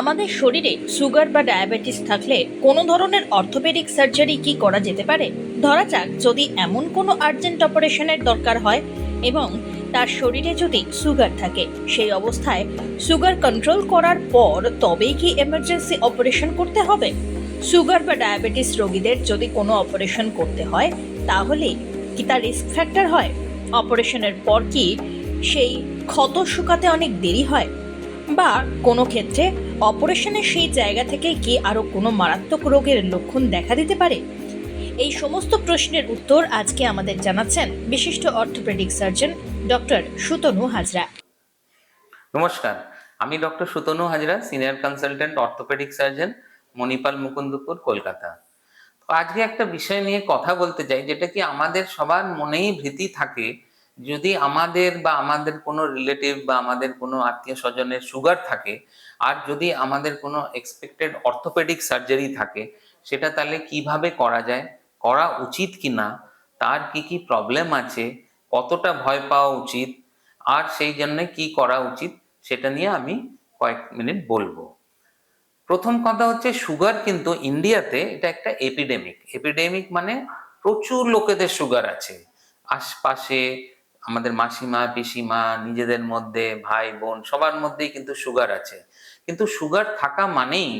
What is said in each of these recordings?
আমাদের শরীরে সুগার বা ডায়াবেটিস থাকলে কোনো ধরনের অর্থোপেডিক সার্জারি কি করা যেতে পারে? ধরা যাক, যদি এমন কোনো আর্জেন্ট অপারেশনের দরকার হয় এবং তার শরীরে যদি সুগার থাকে, সেই অবস্থায় সুগার কন্ট্রোল করার পর তবেই কি এমার্জেন্সি অপারেশন করতে হবে? সুগার বা ডায়াবেটিস রোগীদের যদি কোনো অপারেশন করতে হয়, তাহলে কি তার রিস্ক ফ্যাক্টর হয়? অপারেশনের পর কি সেই ক্ষত শুকাতে অনেক দেরি হয়? বা কোনো ক্ষেত্রে অপারেশনের সেই জায়গা থেকে কি আরও কোনো মারাত্মক রোগের লক্ষণ দেখা দিতে পারে? এই সমস্ত প্রশ্নের উত্তর আজকে আমাদের জানাচ্ছেন বিশিষ্ট orthopaedic surgeon doctor Sutanu Hazra. নমস্কার, আমি doctor Sutanu Hazra, senior consultant orthopaedic surgeon, Manipal Mukundapur, Kolkata. আজকে একটা বিষয় নিয়ে কথা বলতে চাই, যেটা কি আমাদের সবার মনেই ভীতি থাকে যদি আমাদের বা আমাদের কোনো রিলেটিভ বা আমাদের কোনো আত্মীয় স্বজনের সুগার থাকে, আর যদি আমাদের কোনো এক্সপেক্টেড অর্থোপেডিক সার্জারি থাকে, সেটা তাহলে কীভাবে করা যায়? করা উচিত কি না তার কি কি প্রবলেম আছে? কতটা ভয় পাওয়া উচিত? আর সেই জন্য কি করা উচিত? সেটা নিয়ে আমি কয়েক মিনিট বলব। প্রথম কথা হচ্ছে সুগার কিন্তু ইন্ডিয়াতে এটা একটা এপিডেমিক এপিডেমিক মানে প্রচুর লোকেদের সুগার আছে। আশপাশে আমাদের মাসিমা, পিসিমা, নিজেদের মধ্যে ভাই, বোন, সবার মধ্যেই কিন্তু সুগার আছে। কিন্তু সুগার থাকা মানেই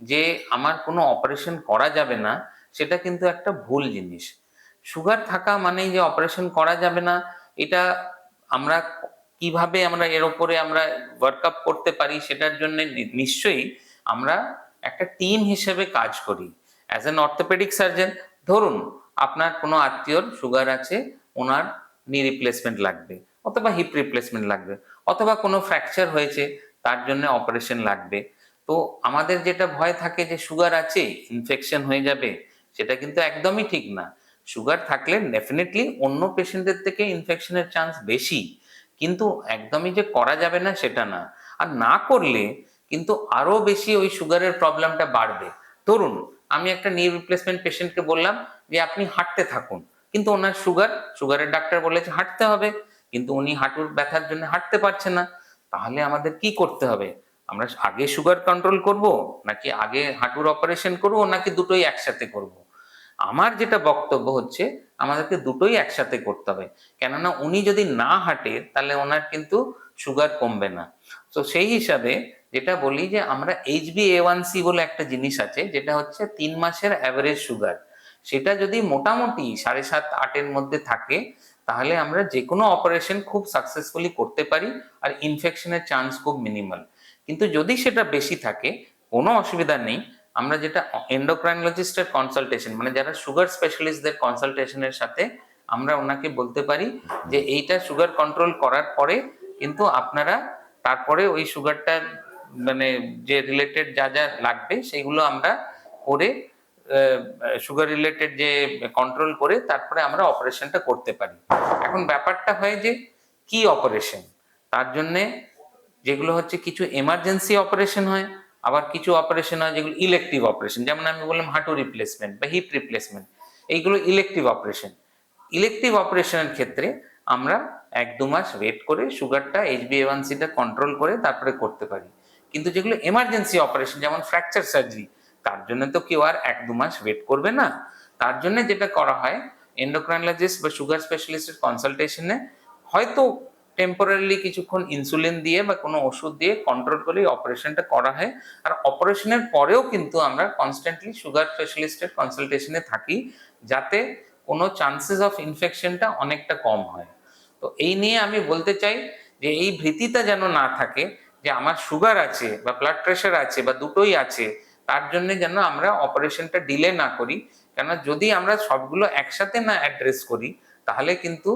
যে আমার কোনো অপারেশন করা যাবে না, সেটা কিন্তু একটা ভুল জিনিস। সুগার থাকা মানেই যে অপারেশন করা যাবে না, এটা আমরা কীভাবে আমরা এর ওপরে আমরা ওয়ার্কআপ করতে পারি, সেটার জন্য নিশ্চয়ই আমরা একটা টিম হিসেবে কাজ করি। অ্যাজ অ্যান অর্থোপেডিক সার্জন ধরুন, আপনার কোনো আত্মীয়র সুগার আছে, ওনার নি রিপ্লেসমেন্ট লাগবে, অথবা হিপ রিপ্লেসমেন্ট লাগবে, অথবা কোনো ফ্র্যাকচার হয়েছে, তার জন্য অপারেশন লাগবে। তো আমাদের যেটা ভয় থাকে যে সুগার আছে ইনফেকশন হয়ে যাবে, সেটা কিন্তু একদমই ঠিক না। সুগার থাকলে ডেফিনেটলি অন্য পেশেন্টদের থেকে ইনফেকশনের চান্স বেশি, কিন্তু একদমই যে করা যাবে না সেটা না। আর না করলে কিন্তু আরও বেশি ওই সুগারের প্রবলেমটা বাড়বে। ধরুন, আমি একটা নি রিপ্লেসমেন্ট পেশেন্টকে বললাম যে, আপনি হাঁটতে থাকুন। কিন্তু ওনার সুগার সুগারের ডাক্তার বলেছে হাঁটতে হবে, কিন্তু উনি হাঁটুর ব্যথার জন্য হাঁটতে পারছে না। তাহলে আমাদের কি করতে হবে? আমরা আগে সুগার কন্ট্রোল করব, নাকি আগে হাঁটুর অপারেশন করব, নাকি দুটোই একসাথে করব? আমার যেটা বক্তব্য হচ্ছে, আমাদেরকে দুটোই একসাথে করতে হবে। কেননা উনি যদি না হাঁটে, তাহলে ওনার কিন্তু সুগার কমবে না। তো সেই হিসাবে যেটা বলি যে, আমরা H B A one C বলে একটা জিনিস আছে, যেটা হচ্ছে তিন মাসের অ্যাভারেজ সুগার সেটা যদি মোটামুটি সাড়ে সাত, আটের মধ্যে থাকে, তাহলে আমরা যে কোনো অপারেশন খুব সাকসেসফুলি করতে পারি আর ইনফেকশনের চান্স খুব মিনিমাল কিন্তু যদি সেটা বেশি থাকে, কোনো অসুবিধা নেই। আমরা যেটা এন্ডোক্রাইনোলজিস্টের কনসালটেশন মানে যারা সুগার স্পেশালিস্টদের কনসালটেশনের সাথে আমরা ওনাকে বলতে পারি যে এইটা সুগার কন্ট্রোল করার পরে কিন্তু আপনারা তারপরে ওই সুগারটা মানে যে রিলেটেড যা যা লাগবে, সেগুলো আমরা করে সুগার রিলেটেড যে কন্ট্রোল করে তারপরে আমরা অপারেশনটা করতে পারি। এখন ব্যাপারটা হয় যে কি অপারেশন তার জন্যে যেগুলো হচ্ছে কিছু এমার্জেন্সি অপারেশন হয়, আবার কিছু অপারেশন হয় যেগুলো ইলেকটিভ অপারেশন যেমন আমি বললাম হাঁটু রিপ্লেসমেন্ট বা হিপ রিপ্লেসমেন্ট এইগুলো ইলেকটিভ অপারেশন ইলেকটিভ অপারেশনের ক্ষেত্রে আমরা এক দু মাস ওয়েট করে সুগারটা এইচবিএওয়ানসিটা কন্ট্রোল করে তারপরে করতে পারি। কিন্তু যেগুলো এমার্জেন্সি অপারেশন যেমন ফ্র্যাকচার সার্জারি তার জন্য তো কেউ আর এক দু মাস ওয়েট করবে না। তার জন্য যেটা করা হয় এন্ডোক্রাইনোলজিস্ট বা সুগার স্পেশালিস্টের কনসালটেশনে হয়তো টেম্পোরারি কিছুক্ষণ ইনসুলিন দিয়ে বা কোনো ওষুধ দিয়ে কন্ট্রোল করে অপারেশনটা করা হয়। আর অপারেশনের পরেও কিন্তু আমরা কনস্ট্যান্টলি সুগার স্পেশালিস্টের কনসালটেশনে থাকি, যাতে কোনো চান্সেস অফ ইনফেকশনটা অনেকটা কম হয়। তো এই নিয়ে আমি বলতে চাই যে এই ভীতিটা যেন না থাকে, যে আমার সুগার আছে বা ব্লাড প্রেশার আছে বা দুটোই আছে তার জন্য যেন আমরা অপারেশনটা ডিলে না করি। কেন যদি আমরা সবগুলো একসাথে না অ্যাড্রেস করি, তাহলে কিন্তু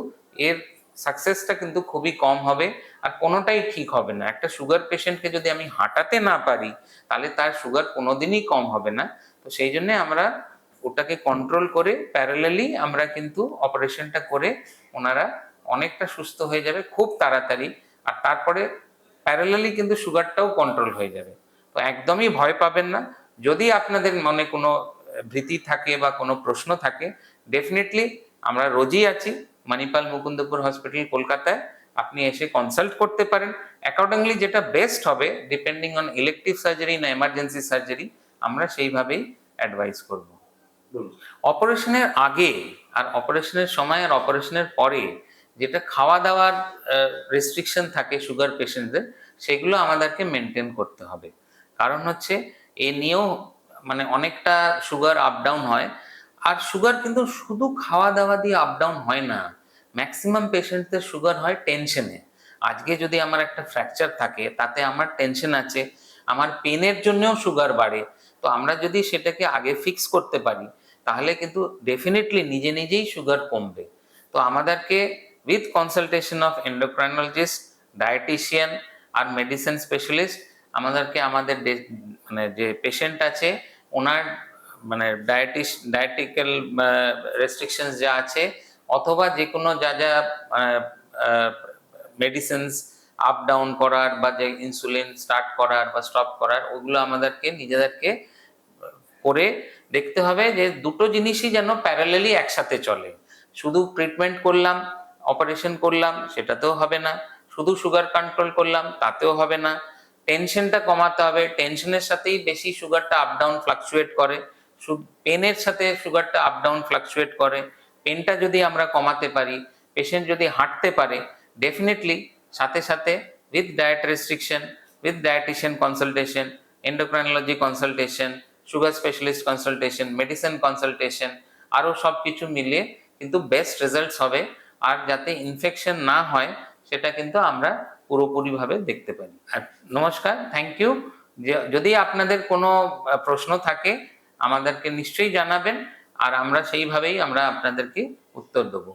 এর সাকসেসটা কিন্তু খুবই কম হবে আর কোনোটাই ঠিক হবে না। একটা সুগার পেশেন্টকে যদি আমি হাঁটাতে না পারি, তাহলে তার সুগার কোনোদিনই কম হবে না। তো সেই জন্য আমরা ওটাকে কন্ট্রোল করে প্যারালালি আমরা কিন্তু অপারেশনটা করে ওনারা অনেকটা সুস্থ হয়ে যাবে খুব তাড়াতাড়ি। আর তারপরে প্যারালালি কিন্তু সুগারটাও কন্ট্রোল হয়ে যাবে। তো একদমই ভয় পাবেন না। যদি আপনাদের মনে কোনো ভীতি থাকে বা কোনো প্রশ্ন থাকে ডেফিনেটলি আমরা রোজই আছি মানিপাল মুকুন্দপুর হসপিটাল কলকাতায়। আপনি এসে কনসাল্ট করতে পারেন। অ্যাকর্ডিংলি যেটা বেস্ট হবে ডিপেন্ডিং অন ইলেকটিভ সার্জারি না এমার্জেন্সি সার্জারি আমরা সেইভাবেই অ্যাডভাইস করব। অপারেশনের আগে আর অপারেশনের সময় আর অপারেশনের পরে যেটা খাওয়া দাওয়ার রেস্ট্রিকশন থাকে সুগার পেশেন্টদের সেগুলো আমাদেরকে মেনটেন করতে হবে। কারণ হচ্ছে এ নিয়েও মানে অনেকটা সুগার আপ ডাউন হয়। আর সুগার কিন্তু শুধু খাওয়া দাওয়া দিয়ে আপ ডাউন হয় না ম্যাক্সিমাম পেশেন্টদের সুগার হয় টেনশনে আজকে যদি আমার একটা ফ্র্যাকচার থাকে, তাতে আমার টেনশন আছে, আমার পেনের জন্যও সুগার বাড়ে, তো আমরা যদি সেটাকে আগে ফিক্স করতে পারি, তাহলে কিন্তু ডেফিনেটলি নিজে নিজেই সুগার কমবে। তো আমাদেরকে with consultation of endocrinologist dietitian R medicine specialist আমাদেরকে আমাদের মানে যে পেশেন্ট আছে, ওনার মানে ডায়েটিস ডায়েটিক্যাল রেস্ট্রিকশনস যা আছে, অথবা যে কোনো যা যা মেডিসিনস আপ ডাউন করার বা যে ইনসুলিন স্টার্ট করার বা স্টপ করার, ওগুলো আমাদেরকে, নিজেদেরকে করে দেখতে হবে যে দুটো জিনিসই যেন প্যারালেলি একসাথে চলে। শুধু ট্রিটমেন্ট করলাম অপারেশন করলাম, সেটাতেও হবে না। শুধু সুগার কন্ট্রোল করলাম, তাতেও হবে না। টেনশনটা কমাতে হবে। টেনশনের সাথেই বেশি সুগারটা আপ ডাউন ফ্লাকচুয়েট করে। পেনের সাথে সুগারটা আপ ডাউন ফ্লাকচুয়েট করে। পেনটা যদি আমরা কমাতে পারি পেশেন্ট যদি হাঁটতে পারে ডেফিনেটলি সাথে সাথে with diet restriction with dietitian consultation endocrinology consultation sugar specialist consultation medicine consultation আরও সব কিছু মিলিয়ে কিন্তু বেস্ট রেজাল্টস হবে। আর যাতে ইনফেকশন না হয়, সেটা কিন্তু আমরা পুরোপুরিভাবে দেখতে পারি। নমস্কার থ্যাংক ইউ যদি আপনাদের কোনো প্রশ্ন থাকে, আমাদেরকে নিশ্চয়ই জানাবেন, আর আমরা সেইভাবেই আমরা আপনাদেরকে উত্তর দেবো।